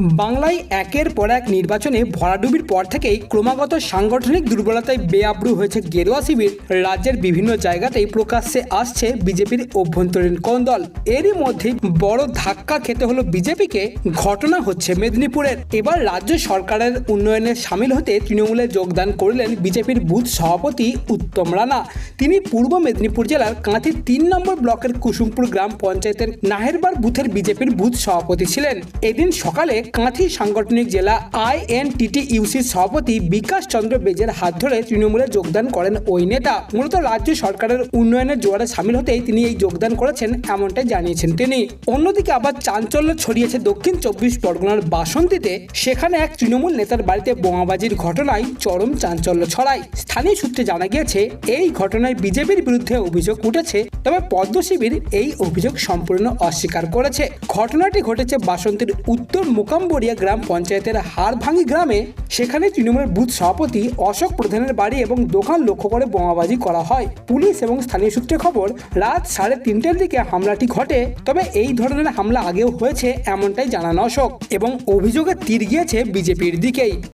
বাংলায় একের পর এক নির্বাচনে ভরাডুবির পর থেকেই ক্রমাগত সাংগঠনিক দুর্বলতায় বেআব্রু হয়েছে গেরুয়া শিবির। রাজ্যের বিভিন্ন জায়গাতেই প্রকাশ্যে আসছে বিজেপির অভ্যন্তরীণ কোন্দল। এরই মধ্যে বড় ধাক্কা খেতে হলো বিজেপিকে, ঘটনা হচ্ছে মেদিনীপুরের। এবার রাজ্য সরকারের উন্নয়নে সামিল হতে তৃণমূলে যোগদান করলেন বিজেপির বুথ সভাপতি উত্তম রানা। তিনি পূর্ব মেদিনীপুর জেলার কাঁথি তিন নম্বর ব্লকের কুসুমপুর গ্রাম পঞ্চায়েতের নাহেরবার বুথের বিজেপির বুথ সভাপতি ছিলেন। এদিন সকালে কাঁথি সাংগঠনিক জেলা আইএনটিটি ইউসির সভাপতি বিকাশ চন্দ্র বেজের হাত ধরে তৃণমূলে যোগদান করেন ওই নেতা। মূলত রাজ্য সরকারের উন্নয়নের জোয়ারে সামিল হতেই তিনি এই যোগদান করেছেন এমনটাই জানিয়েছেন তিনি। অন্যদিকে আবার চাঞ্চল্য ছড়িয়েছে দক্ষিণ চব্বিশ পরগনার বাসন্তীতে। সেখানে এক তৃণমূল নেতার বাড়িতে বোমাবাজির ঘটনায় চরম চাঞ্চল্য ছড়ায়। স্থানীয় সূত্রে জানা গিয়েছে, এই ঘটনায় বিজেপির বিরুদ্ধে অভিযোগ উঠেছে, তবে পদ্ম শিবির এই অভিযোগ সম্পূর্ণ অস্বীকার করেছে। ঘটনাটি ঘটেছে বাসন্তীর উত্তর মুকামবড়িয়া গ্রাম পঞ্চায়েতের হারভাঙ্গি গ্রামে সেখানে তৃণমূলের বুথ সভাপতি অশোক প্রধানের বাড়ি এবং দোকান লক্ষ্য করে বোমাবাজি করা হয়। পুলিশ এবং স্থানীয় সূত্রে খবর, রাত সাড়ে তিনটের দিকে হামলাটি ঘটে, তবে এই ধরনের হামলা আগেও হয়েছে এমনটাই জানান অশোক এবং অভিযোগে তীর গিয়েছে বিজেপির দিকেই।